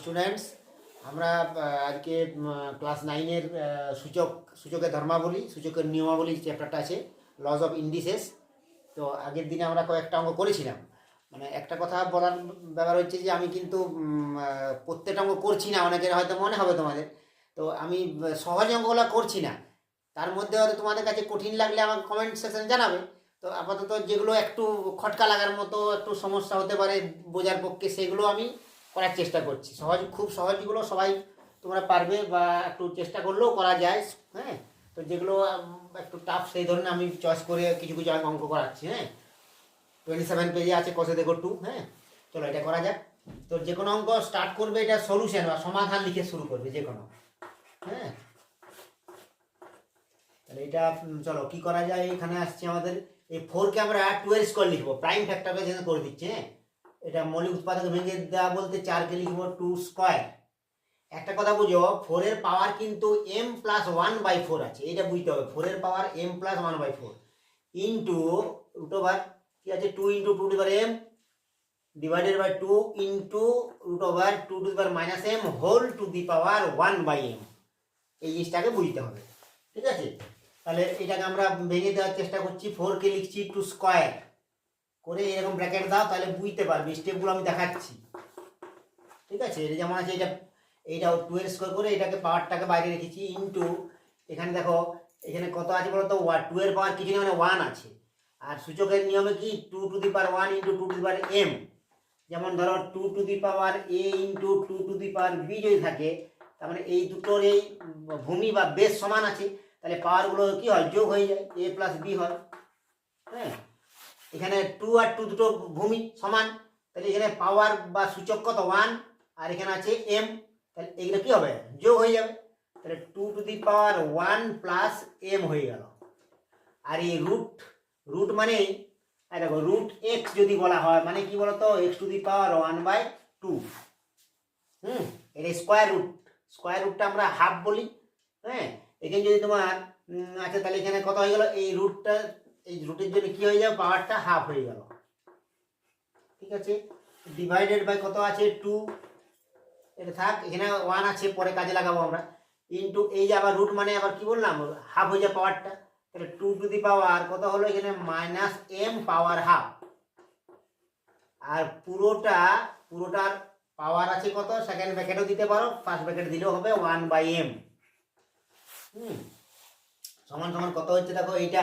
Students আমরা আজকে class নাইনের সূচক সূচকের ধর্মাবলী, সূচকের নিয়মাবলী চ্যাপ্টারটা আছে লজ অফ ইন্ডিসেস তো আগের দিনে আমরা কয়েকটা অঙ্ক করেছিলাম। মানে একটা কথা বলার ব্যাপার হচ্ছে যে, আমি কিন্তু প্রত্যেকটা অঙ্ক করছি না, অনেকের হয়তো মনে হবে তোমাদের। তো আমি সহজ অঙ্কগুলো করছি না। তার মধ্যে হয়তো তোমাদের কাছে কঠিন লাগলে আমাকে কমেন্ট সেকশনে জানাবে। তো আপাতত যেগুলো একটু খটকা লাগার মতো, একটু সমস্যা হতে পারে বোঝার পক্ষে, সেগুলো আমি করার চেষ্টা করছি। সহজ, খুব সহজগুলো সবাই তোমরা পারবে বা একটু চেষ্টা করলেও করা যায় হ্যাঁ? তো যেগুলো একটু টাফ সেই ধরনের আমি চয়েস করে কিছু কিছু আমি অঙ্ক করাচ্ছি হ্যাঁ? টোয়েন্টি সেভেন পেজে আছে কষে দেখো টু হ্যাঁ? চলো এটা করা যাক। তো যে কোনো অঙ্ক স্টার্ট করবে এটা সলিউশন বা সমাধান লিখে শুরু করবে যে কোনো হ্যাঁ? তাহলে এটা চলো কি করা যায়? এখানে আসছে আমাদের এই ফোরকে আমরা টু এর স্কোয়ার লিখব প্রাইম ফ্যাক্টরকে যেন করে দিচ্ছে হ্যাঁ? এটা মৌলিক উৎপাদক ভেঙে দেওয়া বলতে চারকে লিখব টু স্কোয়ার একটা কথা বুঝো ফোরের পাওয়ার কিন্তু M plus one by four আছে, এটা বুঝতে হবে। ফোরের power M plus one by four into root over কি আছে? Two into two to M divided by two into root over two to power minus M whole to the power one by M এই জিনিসটাকে বুঝতে হবে। ঠিক আছে? তাহলে এটাকে আমরা ভেঙে দেওয়ার চেষ্টা করছি। ফোরকে লিখছি টু স্কোয়ার করে এরকম ব্র্যাকেট দাও, তাহলে বুঝতে পারবি। স্টেপগুলো আমি দেখাচ্ছি। ঠিক আছে? এটা যেমন আছে এটা এইটা টু এর স্কোয়ার করে এটাকে পাওয়ারটাকে বাইরে রেখেছি ইন্টু এখানে দেখো, এখানে কত আছে বলতো? টু এর পাওয়ার কিছু নেই মানে ওয়ান আছে। আর সূচকের নিয়মে কি? Two to the power one into two to the power M যেমন ধরো two to the power A into two to the power B যদি থাকে, তার মানে এই দুটোর এই ভূমি বা বেশ সমান আছে, তাহলে পাওয়ারগুলো কি হয়? যোগ হয়ে যায়। এ প্লাস বি হয়। হ্যাঁ? এখানে টু আর টু দুটো ভূমি সমান, তাহলে এখানে পাওয়ার বা সূচক কত? ওয়ান আর এখানে আছে এম তাহলে এগুলো কি হবে? যোগ হয়ে যাবে। তাহলে two to the power one plus M হয়ে গেল। আর এই রুট রুট মানে দেখো রুট এক্স যদি বলা হয় মানে কি বলতো? X to the power one by two hmm, এটা স্কোয়ার রুট স্কোয়ার রুটটা আমরা হাফ বলি। হ্যাঁ এখানে যদি তোমার আচ্ছা তাহলে এখানে কত হয়ে গেল? এই রুটটা এই রুটের জন্য কি হয়ে যাবে? পাওয়ারটা হাফ হয়ে গেল। ঠিক আছে? ডিভাইডেড বাই কত আছে? টু এটা থাক, এখানে ওয়ান আছে, পরে কাজে লাগাবো আমরা। ইন্টু এই যে আবার রুট মানে আবার কি বললাম? হাফ হয়ে যায় পাওয়ারটা। তাহলে টু টু দি পাওয়ার কত হলো এখানে? মাইনাস এম পাওয়ার হাফ আর পুরোটা, পুরোটার পাওয়ার আছে কত? সেকেন্ড ব্র্যাকেটও দিতে পারো। ফার্স্ট ব্র্যাকেট দিলেও হবে ওয়ান বাই এম হুম। সমান সমান কত হচ্ছে? দেখো, এইটা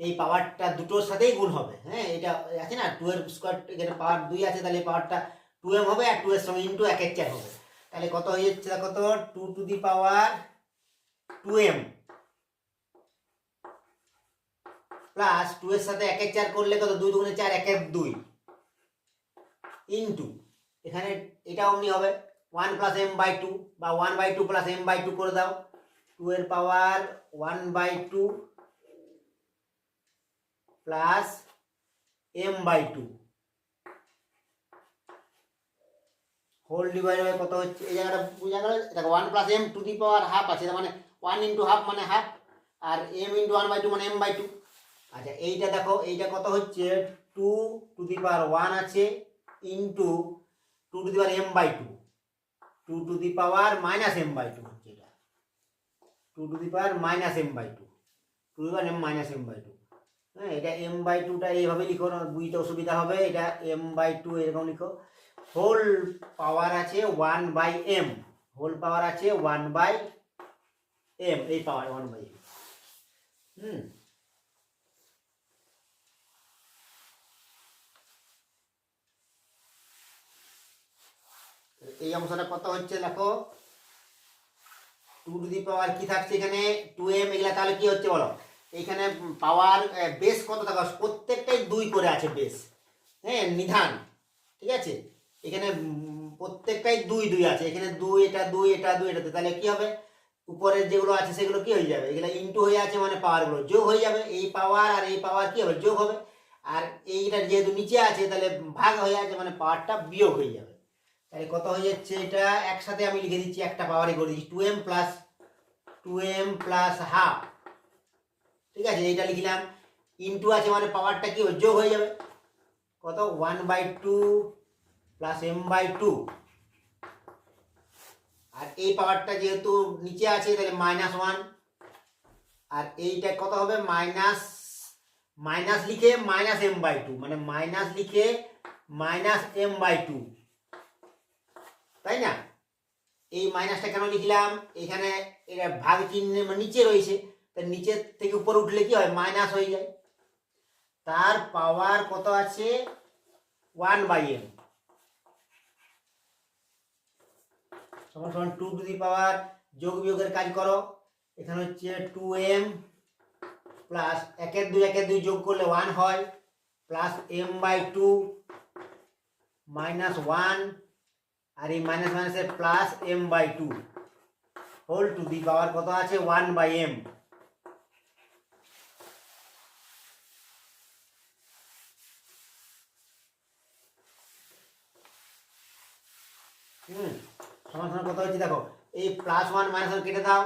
এই পাওয়ারটা দুটোর সাথেই গুণ হবে। হ্যাঁ এটা আছে না? টু এর স্কোয়ার পাওয়ার দুই আছে, তাহলে পাওয়ারটা টু এম হবে আর টু এর সঙ্গে ইন্টু এক এক চার হবে। তাহলে কত হয়ে যাচ্ছে দেখো তো? Two to the power two M plus two এর সাথে এক এক চার করলে কত? দুই দুগুণে চার, এক এক দুই ইন্টু এখানে এটা অমনি হবে। One plus M by two বা one by two plus M by two করে দাও। টু এর power one by two plus M by two whole divide by কত হচ্ছে? এই জায়গাটা বোঝা গেল দেখো one plus M to the power half আছে মানে ওয়ান ইন্টু হাফ মানে half R M into one by two মানে এম বাই টু আচ্ছা এইটা দেখো, এইটা কত হচ্ছে? Two to the power one আছে into two to the power M by two two to the power minus M by two হচ্ছে এটা। Two to the power minus M by two to the power M minus M by two হ্যাঁ এটা M by টুটা এইভাবে লিখো না, বুঝতে অসুবিধা হবে। এটা এম বাই টু এরকম লিখো। হোল পাওয়ার আছে one by M whole power আছে ওয়ান বাই এম এই পাওয়ার ওয়ান বাই এম হুম। এই অংশটা কত হচ্ছে দেখো? টু টু দি পাওয়ার কি থাকছে এখানে? টু এম এগুলা তাহলে কি হচ্ছে বলো? এখানে পাওয়ার বেস কত থাকা প্রত্যেকটাই দুই করে আছে বেস হ্যাঁ নিধান। ঠিক আছে? এখানে প্রত্যেকটাই দুই দুই আছে। এখানে দুই, এটা দুই এটা দুই এটা দুই। তাহলে কি হবে? উপরের যেগুলো আছে, সেগুলো কি হয়ে যাবে? এগুলো ইন্টু হয়ে আছে মানে পাওয়ারগুলো যোগ হয়ে যাবে। এই পাওয়ার আর এই পাওয়ার কি হবে? যোগ হবে। আর এইটা যেহেতু নিচে আছে, তাহলে ভাগ হয়ে আছে মানে পাওয়ারটা বিয়োগ হয়ে যাবে। তাহলে কত হয়ে যাচ্ছে? এটা একসাথে আমি লিখে দিচ্ছি একটা পাওয়ারই করে দিচ্ছি। Two M plus two M plus half ঠিক আছে, এইটা লিখলাম। ইন্টু আছে মানে পাওয়ারটা কি? যোগ হয়ে যাবে। কত? One by two plus M by two আর এই পাওয়ারটা যেহেতু নিচে আছে, তাহলে মাইনাস ওয়ান আর এইটা কত হবে? মাইনাস মাইনাস লিখে মাইনাস এম বাই টু মানে মাইনাস লিখে মাইনাস এম বাই টু তাই না? এই মাইনাসটা কেন লিখলাম? এখানে এটা ভাগ চিহ্ন মানে নিচে রয়েছে। তা নিচের থেকে উপর উঠলে কি হয়? মাইনাস হয়ে যায়। তার পাওয়ার কত আছে? ওয়ান বাই এম সমান সমান টু টু দি পাওয়ার যোগ বিয়োগের কাজ করো। এখানে হচ্ছে টু এম প্লাস একের দুই একের দুই যোগ করলে ওয়ান হয়। Plus M by two minus one আর এই মাইনাস মাইনাসে plus M by two whole to the power কত আছে? ওয়ান বাই এম হুম সমান সমান কত হচ্ছে, দেখো, এই প্লাস ওয়ান মাইনাস ওয়ান কেটে দাও,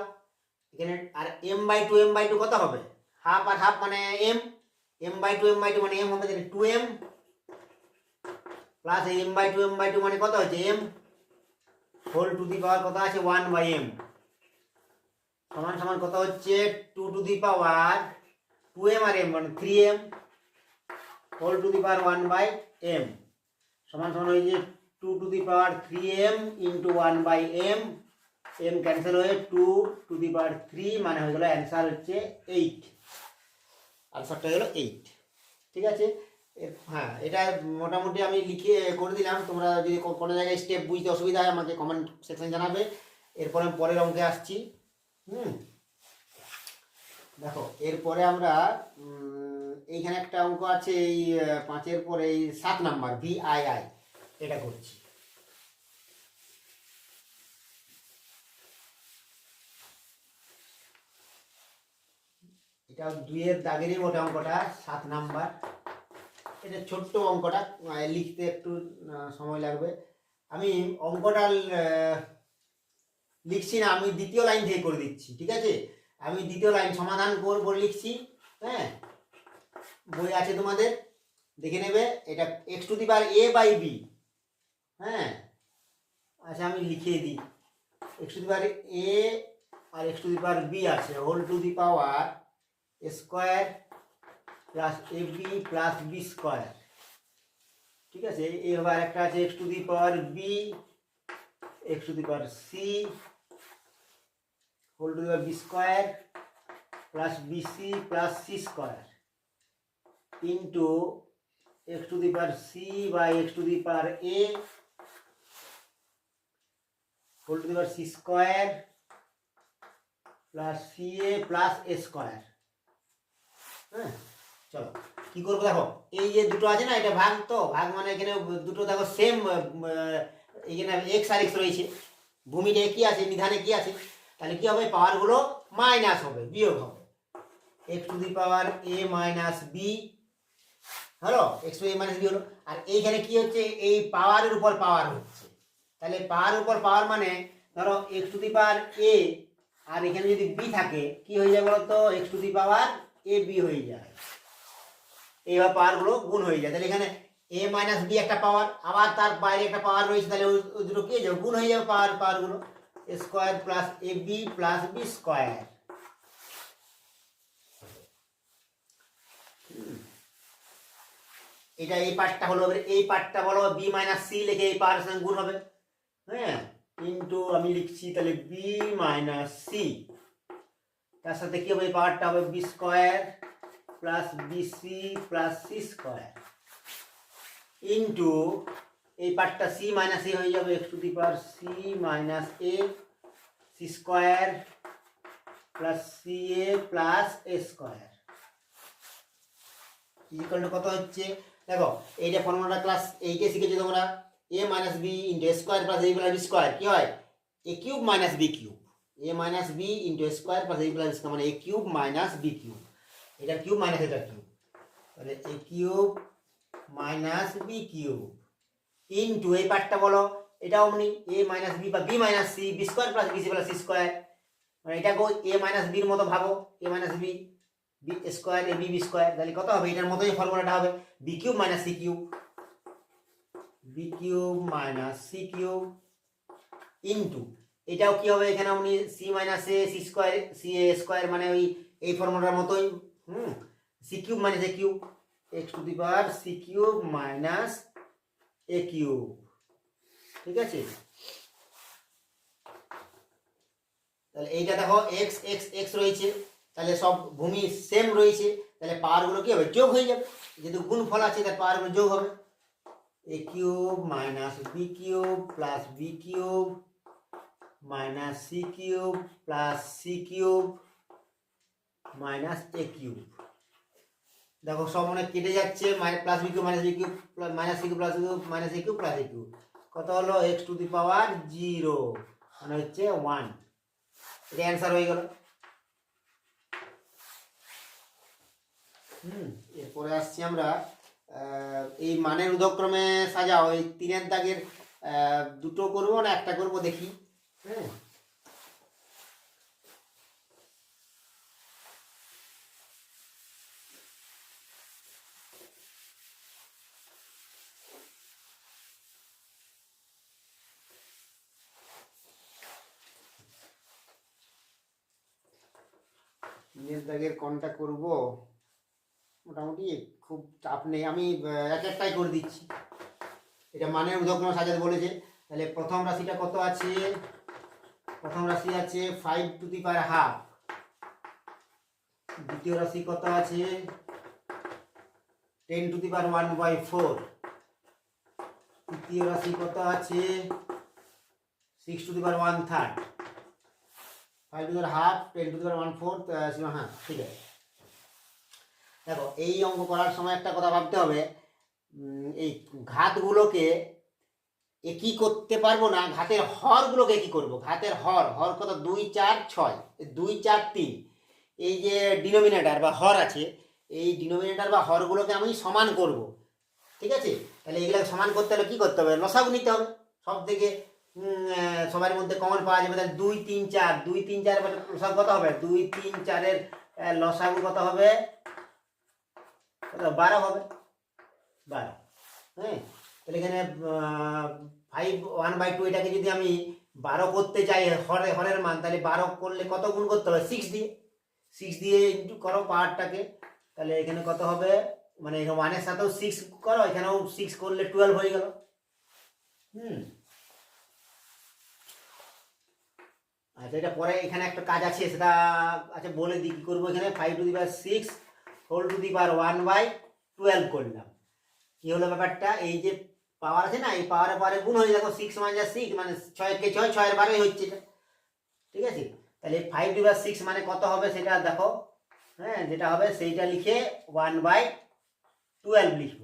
এখানে, আর M by two M by two কত হবে? হাফ আর হাফ মানে M M by two M by two মানে এম হবে two M plus M by two M by two মানে কত হচ্ছে? M whole to the power কত আছে? ওয়ান বাই এম সমান সমান কত হচ্ছে? Two to the power two M R M মানে three M whole to the power one by M সমান সমান হয়েছে two to the power three M into one by M M cancel হয়ে two to the power three মানে হয়ে গেলো answer হচ্ছে eight আনসারটা হলো এইট ঠিক আছে? হ্যাঁ এটা মোটামুটি আমি লিখে করে দিলাম। তোমরা যদি কোনো জায়গায় স্টেপ বুঝতে অসুবিধা হয়, আমাকে কমেন্ট সেকশন জানাবে। এরপরে পরের অঙ্কে আসছি। হুম? দেখো, এরপরে আমরা এইখানে একটা অঙ্ক আছে, এই পাঁচের পরে এই সাত নাম্বার ভি আই আই এটা করছি। এটা দুইয়ের দাগেরই বটে অঙ্কটা, সাত নাম্বার। এটা ছোট্ট অঙ্কটা লিখতে একটু সময় লাগবে। আমি অঙ্কটা লিখছি না, আমি দ্বিতীয় লাইন থেকে করে দিচ্ছি, ঠিক আছে? আমি দ্বিতীয় লাইন সমাধান করব, লিখছি হ্যাঁ? বই আছে তোমাদের? দেখে নেবে? এটা X to the power A by B হ্যাঁ? আচ্ছা আমি লিখিয়ে দিই। X to the power A R X to the power B আছে। Whole to the power square plus A B plus B square ঠিক আছে? এইভাবে আরেকটা আছে X to the power B X to the power C whole to the power B square plus BC plus C square into X to the power C by X to the power A whole to the power C square plus C A plus A square হ্যাঁ চলো, কি করব দেখো, এই যে দুটো আছে না, এটা ভাগ তো, ভাগ মানে এখানে দুটো দেখো সেম এখানে এক্স আর এক্স রয়েছে। ভূমিটা কি আছে, নিধানে কি আছে, তাহলে কি হবে পাওয়ারগুলো মাইনাস হবে, বিয়োগ হবে। X to the power A minus B হলো? X to A minus B হলো। আর এইখানে কি হচ্ছে, এই পাওয়ারের উপর পাওয়ার হচ্ছে। তাহলে পাওয়ার উপর পাওয়ার মানে ধরো এক্স টু দি পাওয়ার এ আর এখানে যদি বি থাকে, কি হয়ে যায় বলতো? X to the power A B হয়ে যায়। এইভাবে পাওয়ারগুলো গুণ হয়ে যায়। তাহলে এখানে এ মাইনাস বি একটা পাওয়ার আবার তার বাইরে একটা পাওয়ার রয়েছে, তাহলে ওই দুটো কি হয়ে যাবে? গুণ হয়ে যাবে power পাওয়ারগুলো square plus A B plus B square এটা এই পার্টটা হলো এই পার্টটা বলো বি মাইনাস সি লিখে এই পাওয়ার সঙ্গে গুণ হবে। হ্যাঁ কিন্তু আমি লিখছি তাহলে বি মাইনাস সি তার সাথে কি হবে? পাওয়ারটা হবে B square plus BC plus C square into এই পার্টটা সি মাইনাস এ হয়ে যাবে X to the power C minus A C square plus C A plus A square is equal কত হচ্ছে? দেখো, এইটা ফর্মুলাটা ক্লাস এইটে শিখেছো তোমরা। A minus B into square plus A plus B square কি হয়? A cube minus B cube A minus B into square plus A plus square মানে A cube minus B cube এটা কিউব মাইনাস এটা cube তাহলে A cube minus B cube into এই পার্টটা বলো। এটা অমনি এ মাইনাস বি বা B minus C B square plus B C plus C square মানে এটাকেও এ মাইনাস বির মতো ভাগো A minus B B square A B B square তাহলে কত হবে? এটার মতোই ফর্মুলাটা হবে। B cube minus C cube B cube minus C cube into এটাও কি হবে এখানে? আপনি C minus A C square C A square মানে ওই এই ফর্মুলার মতোই, হুম? C cube minus A cube X to the power C cube minus A cube ঠিক আছে? তাহলে এইটা দেখো এক্স এক্স এক্স রয়েছে। তাহলে সব ভূমি সেম রয়েছে। তাহলে পাওয়ারগুলো কি হবে? যোগ হয়ে যাবে। যেহেতু গুণ ফল আছে তার পাওয়ারগুলো যোগ হবে। A cube minus B cube plus B cube minus C cube plus C cube minus A cube দেখো সব অনেক কেটে যাচ্ছে plus B cube minus B cube minus C cube plus cube minus A cube plus A cube কত হলো? X to the power zero মানে হচ্ছে one এটা অ্যান্সার হয়ে গেল। হুম, এরপরে আসছি আমরা এই মানের উদক্রমে সাজাও এই তিনের দাগের দুটো করব না, একটা করব দেখি। হ্যাঁ। দাগের কোনটা করব? মোটামুটি খুব চাপ নেই। আমি এক একটাই করে দিচ্ছি। এটা মানের উদক্রম সাজাতে বলেছে। তাহলে প্রথম রাশিটা কত আছে? প্রথম রাশি আছে five to the power half দ্বিতীয় রাশি কত আছে? Ten to the power one by four তৃতীয় রাশি কত আছে? Six to the power one third five to the power half ten to the power one fourth হ্যাঁ ঠিক আছে। দেখো, এই অঙ্ক করার সময় একটা কথা ভাবতে হবে। এই ঘাতগুলোকে একই করতে পারব না, ঘাতের হরগুলোকে কি করব। ঘাতের হর হর কত? দুই, চার, ছয়। দুই, চার, তিন। এই যে ডিনোমিনেটার বা হর আছে, এই ডিনোমিনেটার বা হরগুলোকে আমি সমান করব। ঠিক আছে? তাহলে এগুলো সমান করতে হলে কি করতে হবে? লসাগু নিতে হবে। সব থেকে সবার মধ্যে কমন পাওয়া যাবে। তাহলে দুই, তিন, চার। দুই, তিন, চার লসাগু কত হবে? দুই, তিন, চারের লসাগু কত হবে? বারো হবে। বারো। হ্যাঁ? তাহলে এখানে ফাইভ ওয়ান বাই টু এটাকে যদি আমি বারো করতে চাই, হরে, হরের মান, তাহলে বারো করলে কত গুণ করতে হবে? সিক্স দিয়ে। সিক্স দিয়ে ইন্টু করো পাওয়ারটাকে। তাহলে এখানে কত হবে? মানে ওয়ানের সাথেও সিক্স করো, এখানেও সিক্স করলে টুয়েলভ হয়ে গেল। হুম। আচ্ছা এটা পরে এখানে একটা কাজ আছে, সেটা আচ্ছা বলে দিই, কী করব এখানে? Five to the six whole to the power one by twelve করলাম। কি হলো ব্যাপারটা? এই যে পাওয়ার আছে না, এই পাওয়ারে পাওয়ারে গুণ হয়ে দেখো সিক্স মাইনাস সিক্স মানে ছয় কে ছয়, ছয়ের বারোই হচ্ছে ঠিক আছে? তাহলে ফাইভ ডিভার সিক্স মানে কত হবে সেটা দেখো। হ্যাঁ যেটা হবে সেইটা লিখে ওয়ান বাই টুয়েলভ লিখব।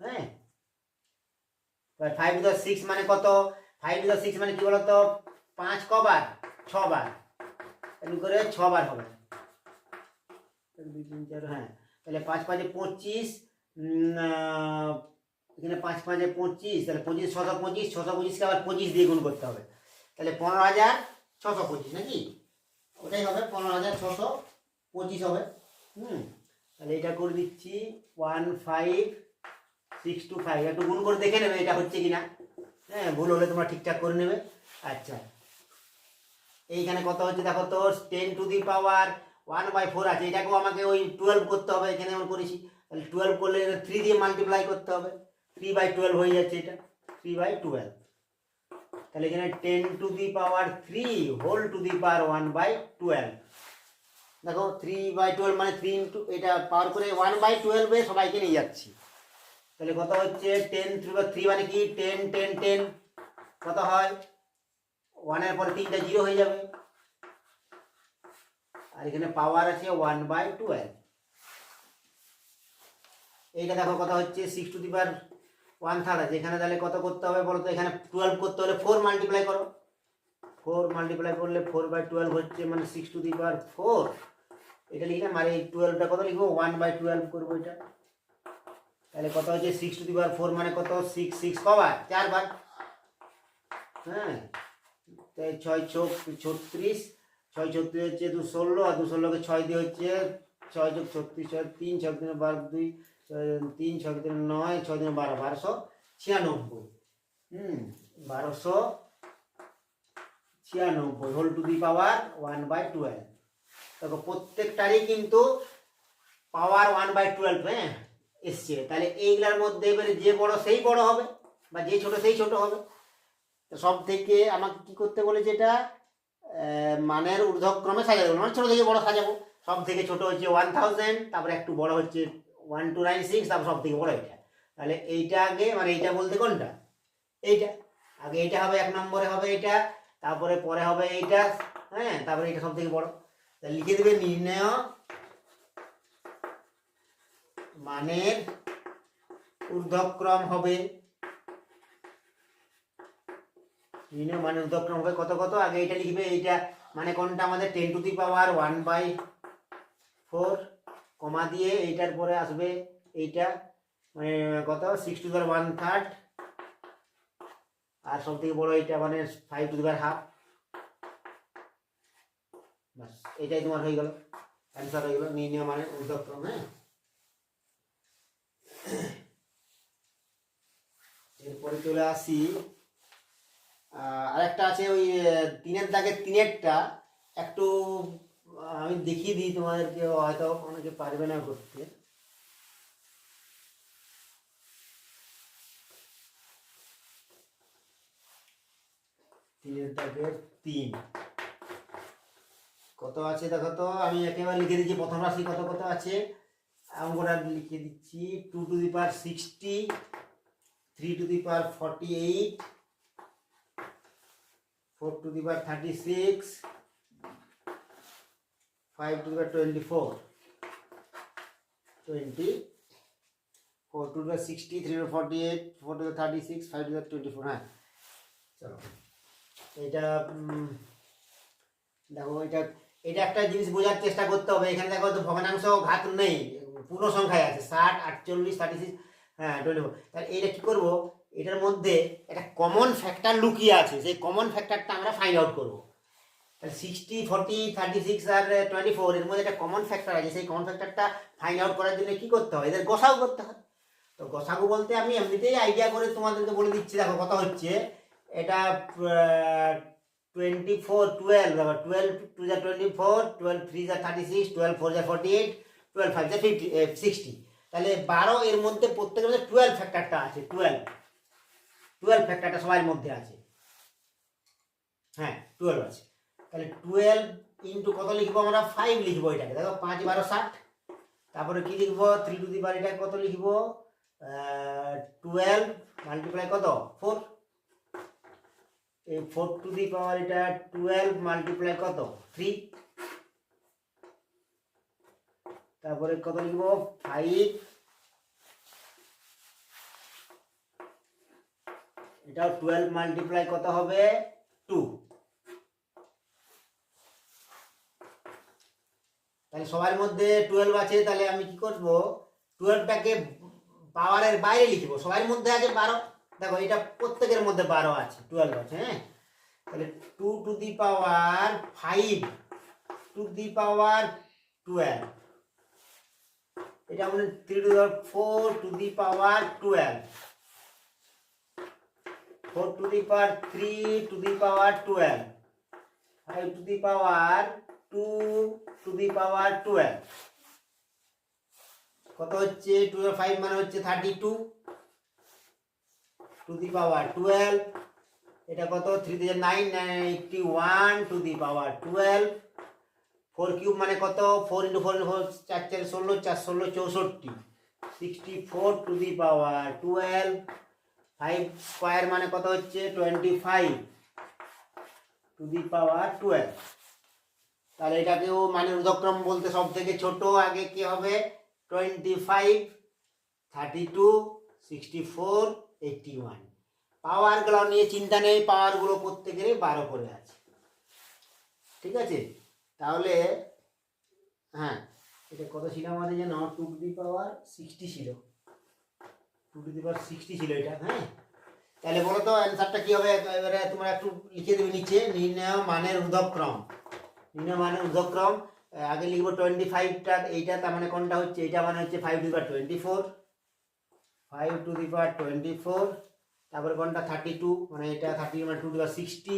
হ্যাঁ? ফাইভ ডিভার সিক্স মানে কত? ফাইভ ডিভার সিক্স মানে কি বলতো? পাঁচ কবার, ছবার। এমনি করে ছবার হবে। দুই তিন চার হ্যাঁ তাহলে পাঁচ পাঁচে পঁচিশ এখানে পাঁচ পাঁচে পঁচিশ তাহলে পঁচিশ ছশো পঁচিশ ছশো পঁচিশকে আবার পঁচিশ দিয়ে গুণ করতে হবে। তাহলে পনেরো হাজার ছশো পঁচিশ নাকি? ওটাই হবে পনেরো হাজার ছশো পঁচিশ হবে। হুম তাহলে এটা করে দিচ্ছি one five six two five. একটু গুণ করে দেখে নেবে এটা হচ্ছে কি না হ্যাঁ ভুল হলে তোমরা ঠিকঠাক করে নেবে। আচ্ছা এইখানে কত হচ্ছে দেখো তো ten to the power one by four আছে, এটাকেও আমাকে ওই টুয়েলভ করতে হবে, এখানে যেমন করেছি। তাহলে টুয়েলভ করলে থ্রি দিয়ে মাল্টিপ্লাই করতে হবে। থ্রি বাই টুয়েলভ হয়ে যাচ্ছে এটা থ্রি বাই টুয়েলভ তাহলে এখানে ten to the power three whole to the power one by twelve দেখো থ্রি বাই টুয়েলভ মানে থ্রি ইন্টু এটা পাওয়ার করে ওয়ান বাই টুয়েলভে সবাইকে নিয়ে যাচ্ছি। তাহলে কত হচ্ছে? টেন থ্রি বা থ্রি মানে কি? টেন টেন টেন কত হয়? ওয়ানের পরে তিনটা জিরো হয়ে যাবে। আর এখানে পাওয়ার আছে ওয়ান বাই টুয়েলভ এইটা দেখো কথা হচ্ছে six to the power one third আছে। এখানে তাহলে কত করতে হবে বলো তো? এখানে টুয়েলভ করতে হলে ফোর মাল্টিপ্লাই করো। ফোর মাল্টিপ্লাই করলে ফোর বাই টুয়েলভ হচ্ছে মানে six to the power four এটা লিখলাম আর এই টুয়েলভটা কত লিখব? ওয়ান বাই টুয়েলভ করব এটা। তাহলে কত হচ্ছে? Six to the power four মানে কত? সিক্স সিক্স কবার চারবার হ্যাঁ। তাই ছয় ছত্রিশ ছয় ছত্রিশ হচ্ছে দু ষোলো, আর দু ষোলোকে ছয় দিয়ে হচ্ছে ছয় যোগ ছত্রিশ ছয় তিন ছয় দিনে বারো দুই, তিন ছয় দিনে নয়, ছয় দিনে বারো, বারোশো ছিয়ানব্বই। হুম, বারোশো ছিয়ানব্বই whole to the power one by twelve দেখো, প্রত্যেকটারই কিন্তু পাওয়ার ওয়ান বাই টুয়েলভ হ্যাঁ এসছে। তাহলে এইগুলার মধ্যে এবারে যে বড় সেই বড় হবে, বা যে ছোট সেই ছোট হবে। সব থেকে আমাকে কি করতে বলেছে এটা? মানের ঊর্ধ্বক্রমে সাজাবো মানে ছোটো থেকে বড় সাজাবো। সব থেকে ছোটো হচ্ছে ওয়ান থাউজেন্ড তারপরে একটু বড় হচ্ছে ওয়ান টু নাইন সিক্স তারপর সব থেকে বড় এটা। তাহলে এইটা আগে মানে এইটা বলতে কোনটা? এইটা। আগে এইটা হবে এক নম্বরে হবে এটা তারপরে পরে হবে এইটা হ্যাঁ তারপরে এটা সব থেকে বড়। তা লিখে দেবে নির্ণয় মানের ঊর্ধ্বক্রম হবে নির্ণয় মানে ঊর্ধ্বক্রম হবে কত কত? আগে এটা লিখবে, এইটা মানে কোনটা? আমাদের ten to the power one by four comma দিয়ে এইটার পরে আসবে এইটা মানে কত? সিক্স টু ওয়ান থার্ড আর সব থেকে বড় এইটা মানে ফাইভ টু দিবার হাফ বাস এটাই তোমার হয়ে গেল। অ্যান্সার হয়ে গেল। নির্ণয় মানে ঊর্ধ্বক্রম হ্যাঁ? এরপরে চলে আসি। আরেকটা আছে ওই তিনের দাগের তিনেরটা। একটু আমি দেখিয়ে দিই তোমাদেরকে, হয়তো অনেকে পারবে না করতে তিনের দাগের তিন। কত আছে দেখো তো? আমি একেবারে লিখে দিচ্ছি, প্রথম রাশি কত কত আছে? আমরা লিখে দিচ্ছি two to the power sixty three to the power forty eight four to the power thirty six, five to the power twenty four twenty, four to the power sixty, three to forty eight, four to thirty six, five to twenty four হ্যাঁ। চলো। এটা দেখো, এটা এটা একটা জিনিস বোঝার চেষ্টা করতে হবে। এখানে দেখো তো ভগ্নাংশ ঘাত নেই পূর্ণ সংখ্যায় আছে। ষাট, আটচল্লিশ, থার্টি সিক্স হ্যাঁ টোয়েন্টি ফোর। তাহলে এটা কী করব? এটার মধ্যে একটা কমন ফ্যাক্টর লুকিয়ে আছে, সেই কমন ফ্যাক্টরটা আমরা ফাইন্ড আউট করব। সিক্সটি ফর্টি থার্টি সিক্স আর টোয়েন্টি ফোর এর মধ্যে একটা কমন ফ্যাক্টর আছে, সেই কমন ফ্যাক্টরটা ফাইন্ড আউট করার জন্য কী করতে হয়? এদের গোসাও করতে হয়। তো গোসাগু বলতে আমি এমনিতেই আইডিয়া করে তোমাদেরকে বলে দিচ্ছি, দেখো কথা হচ্ছে, এটা twenty four twelve twelve two যা টোয়েন্টি ফোর টুয়েলভ থ্রি যা থার্টি সিক্স টুয়েলভ ফোর যা ফর্টি এইট টুয়েলভ ফাইভ যা ফিফটি সিক্সটি তাহলে বারো এর মধ্যে প্রত্যেকের মধ্যে টুয়েলভ ফ্যাক্টরটা আছে টুয়েলভ টুয়েলভ ফ্যাক্টরটা সবার মধ্যে আছে। হ্যাঁ টুয়েলভ আছে। তাহলে টুয়েলভ ইন্টু কত লিখব আমরা? ফাইভ লিখব এটাকে। দেখো পাঁচ বারো ষাট। তারপরে কি লিখব? থ্রি টু দি পার এটা কত লিখব? টুয়েলভ মাল্টিপ্লাই কত? ফোর এই ফোর টু দি পাওয়ার এটা টুয়েলভ মাল্টিপ্লাই কত? থ্রি তারপরে কত লিখব? ফাইভ এটাও টুয়েলভ মাল্টিপ্লাই কত হবে? টু তাহলে সবার মধ্যে টুয়েলভ আছে, তাহলে আমি কি করব? টুয়েলভটাকে পাওয়ারের বাইরে লিখব। সবার মধ্যে আছে বারো। দেখো, এটা প্রত্যেকের মধ্যে বারো আছে টুয়েলভ আছে হ্যাঁ? তাহলে two to the power five to the power twelve এটা আমাদের three to the power four to the power twelve four to the power three to the power twelve. Five to the power two to the power twelve. কত হচ্ছে? Two five মানে হচ্ছে thirty two. To the power twelve. এটা কত? Three থেকে nine eighty one, to the power twelve. Four cube মানে কত? Four into four into four, চার চার, ষোলো চার, ষোলো, চৌষট্টি। Sixty four to the power twelve. Five square মানে কত হচ্ছে? Twenty five to the power twelve. তাহলে এটাকেও মানে উদক্রম বলতে সব থেকে ছোট। আগে কি হবে? Twenty five, thirty two, sixty four, eighty one. পাওয়ারগুলো নিয়ে চিন্তা নেই পাওয়ারগুলো প্রত্যেকেরই বারো করে আছে। ঠিক আছে? তাহলে হ্যাঁ এটা কত ছিল আমাদের? যেন two to the power, sixty ছিল। Two to the power sixty ছিল এটা হ্যাঁ? তাহলে বলো তো অ্যান্সারটা কী হবে? এবারে তোমরা একটু লিখে দেবে নিচে, নির্ণয় মানের উর্ধক্রম নির্ণয় মানের উর্ধক্রম আগে লিখব টোয়েন্টি ফাইভটা এইটা তার মানে কোনটা হচ্ছে? এটা মানে হচ্ছে five to the power twenty four five to the power twenty four তারপরে কোনটা? থার্টি টু মানে এটা থার্টি মানে টু টু পাওয়ার সিক্সটি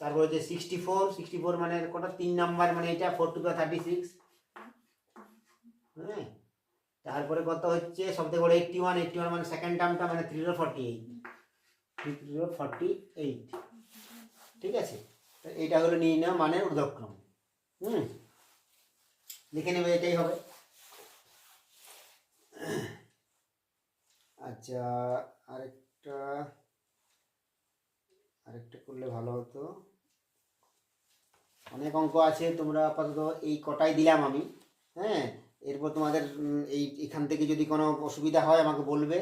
তারপর হচ্ছে সিক্সটি ফোর সিক্সটি ফোর মানে কটা তিন নাম্বার মানে এটা ফোর টু থার্টি সিক্স হ্যাঁ? তারপরে কত হচ্ছে? সব থেকে বড় এইটটি ওয়ান এইটটি ওয়ান মানে সেকেন্ড টার্মটা মানে three zero forty eight three zero forty eight ঠিক আছে? তো এইটা হলো নির্ণয় মানের ঊর্ধ্বক্রম। হুম? লিখে নেবে এটাই হবে। আচ্ছা আরেকটা আরেকটা করলে ভালো হতো। অনেক অঙ্ক আছে, তোমরা আপাতত এই কটাই দিলাম আমি। হ্যাঁ? এরপর তোমাদের এই, এখান থেকে যদি কোনো অসুবিধা হয় আমাকে বলবে।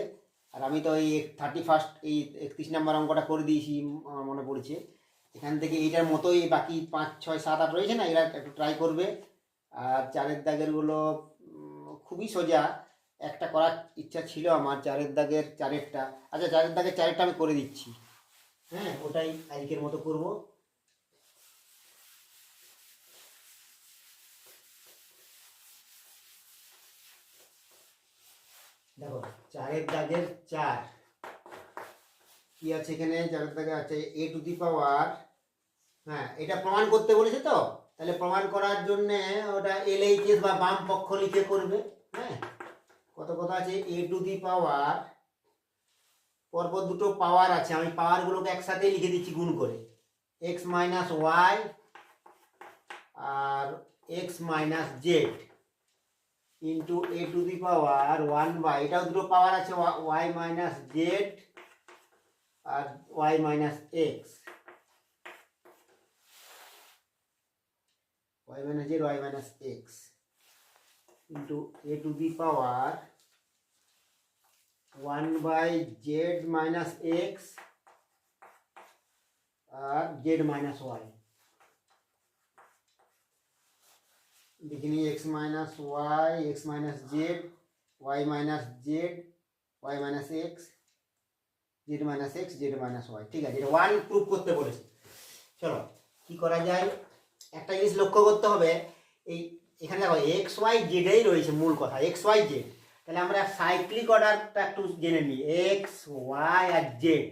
আর আমি তো এই থার্টি ফার্স্ট এই একত্রিশ নাম্বার অঙ্কটা করে দিয়েছি আমার মনে পড়েছে। এখান থেকে এইটার মতোই বাকি পাঁচ, ছয়, সাত, আট রয়েছে না, এরা একটু ট্রাই করবে। আর চারের দাগেরগুলো খুবই সোজা। একটা করার ইচ্ছা ছিল আমার, চারের দাগের চারেরটা। আচ্ছা চারের দাগের চারেরটা আমি করে দিচ্ছি। হ্যাঁ ওটাই আজকের মতো করব। দেখো, চারের দাগের চার। কি আছে এখানে? চারের দাগে আছে এ টু দি পাওয়ার হ্যাঁ এটা প্রমাণ করতে বলেছে তো? তাহলে প্রমাণ করার জন্য ওটা এল এইচ বা বাম পক্ষ লিখে করবে। হ্যাঁ কত কথা আছে? এ টু দি পাওয়ার পরপর দুটো পাওয়ার আছে। আমি পাওয়ারগুলোকে একসাথে লিখে দিচ্ছি গুণ করে। X minus y R x minus z into a to the power one by এটাও দুটো পাওয়ার আছে y minus z R y minus x y minus z y minus x into a to the power one by z minus x R Z minus y দেখিনি x minus y x minus z y minus z y minus x z minus x z minus y ঠিক আছে, এটা one prove করতে বলেছে। চলো, কি করা যায়? একটা জিনিস লক্ষ্য করতে হবে, এই এখানে দেখো এক্স ওয়াই জেডেই রয়েছে মূল কথা এক্স ওয়াই জেড তাহলে আমরা সাইক্লিক অর্ডারটা একটু জেনে নিই এক্স ওয়াই আর জেড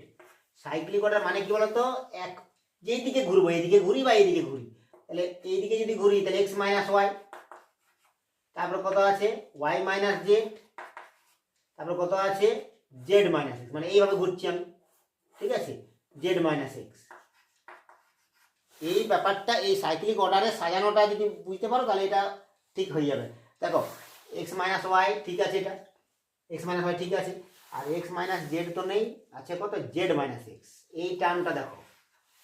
সাইক্লিক অর্ডার মানে কি বলতো? এক, যেই দিকে ঘুরবো এইদিকে ঘুরি বা এইদিকে ঘুরি। তাহলে এইদিকে যদি ঘুরি, তাহলে এক্স মাইনাস ওয়াই তারপর কত আছে? ওয়াই মাইনাস জেড তারপর কত আছে? জেড মাইনাস এক্স মানে এইভাবে ঘুরছি আমি। ঠিক আছে? জেড মাইনাস এক্স এই ব্যাপারটা, এই সাইক্লিক অর্ডারে সাজানোটা যদি বুঝতে পারো, তাহলে এটা ঠিক হয়ে যাবে। দেখো এক্স মাইনাস ওয়াই ঠিক আছে এটা। এক্স মাইনাস ওয়াই ঠিক আছে। আর এক্স মাইনাস জেড তো নেই। আছে কত? জেড মাইনাস এক্স এই টার্মটা দেখো।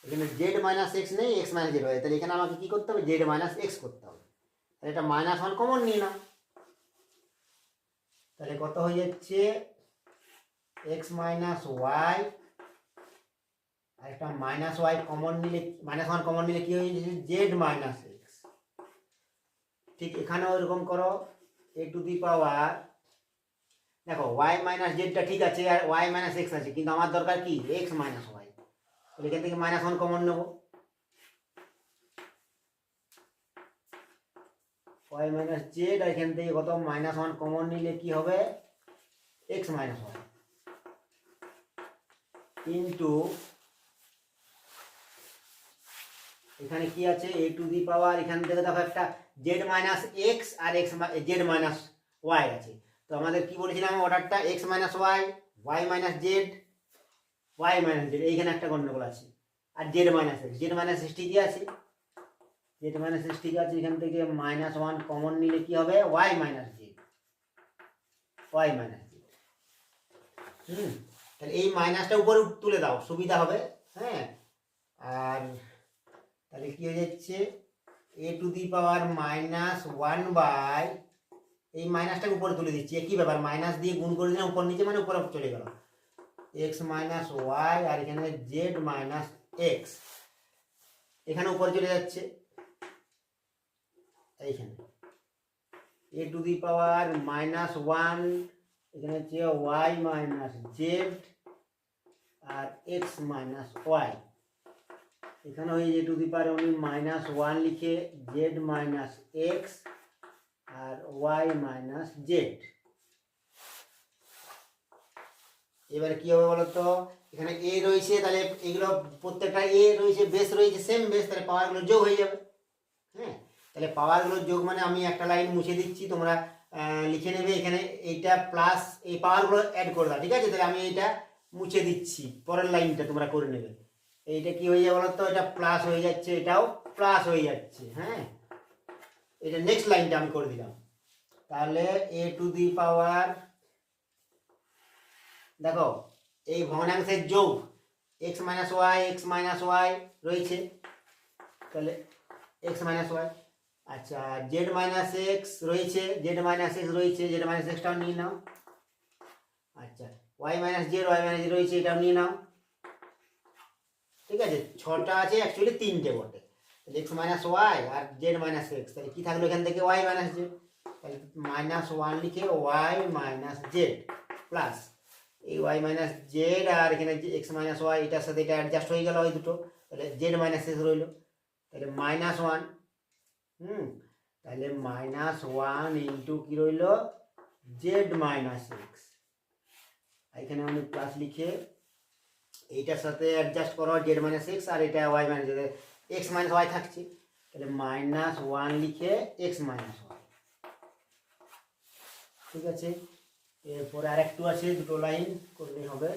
এখানে জেড মাইনাস এক্স নেই এক্স মাইনাস জেড হয় তাহলে এখানে আমাকে কি করতে হবে? জেড মাইনাস এক্স করতে হবে। তাহলে এটা মাইনাস ওয়ান কমন নিয়ে নাও। তাহলে কত হয়ে যাচ্ছে? এক্স মাইনাস ওয়াই আর একটা মাইনাস ওয়াই কমন নিলে মাইনাস ওয়ান কমন নিলে কি হয়ে যাচ্ছে? জেড মাইনাস এক্স ঠিক এখানেও এরকম করো। এ টু দি পাওয়ার দেখো ওয়াই মাইনাস জেডটা ঠিক আছে আর ওয়াই মাইনাস এক্স আছে, কিন্তু আমার দরকার কি? এক্স মাইনাস ওয়াই এখান থেকে মাইনাস ওয়ান কমন নেব। ওয়াই মাইনাস জেড আর এখান থেকে কত? মাইনাস ওয়ান কমন নিলে কি হবে? এক্স মাইনাস ওয়াই ইন্টু এখানে কি আছে? এ টু দি পাওয়ার এখান থেকে দেখো একটা জেড মাইনাস এক্স আর এক্স জেড মাইনাস ওয়াই আছে। তো আমাদের কি বলেছিলাম অর্ডারটা X minus Y Y minus Z Y minus Z এইখানে একটা গন্ডগোল আছে। আর Z minus X Z minus X ঠিকই আছে। জেড মাইনাস এক্স ঠিক আছে, এখান থেকে মাইনাস ওয়ান কমন নিলে কি হবে? Y minus z y minus z হুম? তাহলে এই মাইনাসটা উপরে তুলে দাও, সুবিধা হবে। হ্যাঁ? আর তাহলে কি হয়ে যাচ্ছে? A to the power minus one by এই মাইনাসটাকে উপরে তুলে দিচ্ছি। একই ব্যাপার মাইনাস দিয়ে গুণ করে দিলাম, উপর নিচে মানে উপরে চলে গেল। এক্স মাইনাস ওয়াই আর এখানে জেড মাইনাস এক্স এখানে উপরে চলে যাচ্ছে। এইখানে। A to the power minus one এখানে হচ্ছে ওয়াই মাইনাস জেড আর এক্স মাইনাস ওয়াই এখানে হয়ে যে টু দি পাওয়ার উনি মাইনাস ওয়ান লিখে জেড মাইনাস এক্স আর ওয়াই মাইনাস জেড এবারে কি হবে বলতো? এখানে এ রয়েছে, তাহলে এগুলো প্রত্যেকটা এ রয়েছে বেস রয়েছে সেম বেস তাহলে পাওয়ারগুলো যোগ হয়ে যাবে। হ্যাঁ? তাহলে পাওয়ারগুলো যোগ মানে আমি একটা লাইন মুছে দিচ্ছি, তোমরা লিখে নেবে এখানে এইটা প্লাস এই পাওয়ারগুলো অ্যাড করে দাও, ঠিক আছে? তাহলে আমি এইটা মুছে দিচ্ছি, পরের লাইনটা তোমরা করে নেবে। এইটা কি হয়ে যাবে বলো তো এটা প্লাস হয়ে যাচ্ছে, এটাও প্লাস হয়ে যাচ্ছে হ্যাঁ? এটা নেক্সট লাইনটা আমি করে দিলাম। তাহলে এ টু দি পাওয়ার দেখো, এই ভগ্নাংশের যোগ x minus y x minus y রয়েছে। তাহলে এক্স মাইনাস ওয়াই আচ্ছা জেড মাইনাস এক্স রয়েছে জেড মাইনাস এক্স রয়েছে জেড মাইনাস এক্সটাও নিয়ে নাও। আচ্ছা y minus z y minus রয়েছে, এটাও নিয়ে নাও। ঠিক আছে, ছটা আছে অ্যাকচুয়ালি তিনটে বটে। এক্স মাইনাস ওয়াই আর জেড মাইনাস এক্স তাহলে কী থাকল এখান থেকে? ওয়াই মাইনাস জেড তাহলে মাইনাস ওয়ান লিখে ওয়াই মাইনাস জেড প্লাস এই ওয়াই মাইনাস জেড আর এখানে এক্স মাইনাস ওয়াই এটার সাথে এটা অ্যাডজাস্ট হয়ে গেল ওই দুটো। তাহলে জেড মাইনাস এক্স রইল। তাহলে মাইনাস ওয়ান হুম? তাহলে মাইনাস ওয়ান ইন্টু কী রইল? জেড মাইনাস এক্স এখানে আমি প্লাস লিখে এইটার সাথে অ্যাডজাস্ট করো জেড মাইনাস এক্স আর এটা y minus x minus y থাকছে। তাহলে মাইনাস ওয়ান লিখে এক্স মাইনাস ওয়াই ঠিক আছে? এরপরে আর একটু আছে, দুটো লাইন করলেই হবে।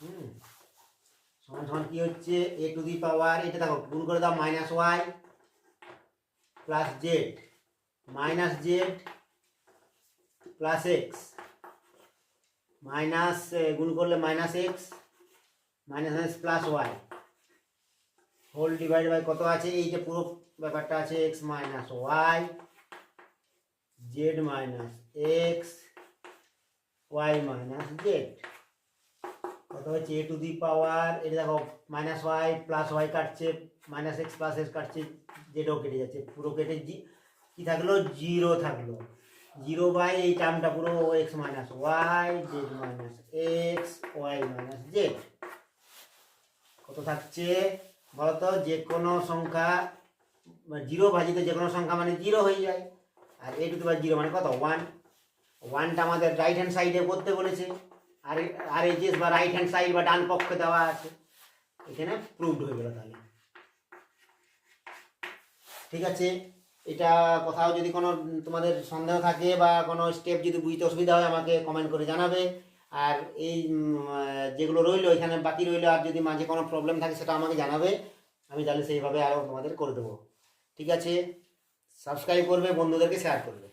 হুম। সমান সমান কি হচ্ছে? এ টু দি পাওয়ার এটা দেখো, গুণ করে দাও minus y plus z minus z plus x minus গুণ করলে minus x minus minus plus y whole divide by কত আছে? এই যে পুরো ব্যাপারটা আছে x minus y z minus x y minus z কত হচ্ছে এ টু দি পাওয়ার এটা দেখো মাইনাস ওয়াই প্লাস ওয়াই কাটছে মাইনাস এক্স প্লাস এক্স কাটছে জেডও কেটে যাচ্ছে, পুরো কেটে কী থাকল? জিরো থাকল। জিরো বাই এই টার্মটা পুরো x minus y z minus x y minus z কত থাকছে? বলতো যে কোনো সংখ্যা জিরো ভাজিত যে কোনো সংখ্যা মানে জিরো হয়ে যায়। আর এ টু দি জিরো মানে কত? ওয়ান ওয়ানটা আমাদের রাইট হ্যান্ড সাইডে করতে বলেছে। আর আর এইচ এস বা রাইট হ্যান্ড সাইড বা ডান পক্ষে দেওয়া আছে। এখানে প্রুভড হয়ে গেল তাহলে। ঠিক আছে? এটা কোথাও যদি কোনো তোমাদের সন্দেহ থাকে বা কোনো স্টেপ যদি বুঝতে অসুবিধা হয়, আমাকে কমেন্ট করে জানাবে। আর এই যেগুলো রইল, এখানে বাকি রইল, আর যদি মাঝে কোনো প্রবলেম থাকে, সেটা আমাকে জানাবে। আমি তাহলে সেইভাবে আরও তোমাদের করে দেবো। ঠিক আছে? সাবস্ক্রাইব করবে বন্ধুদেরকে শেয়ার করবে।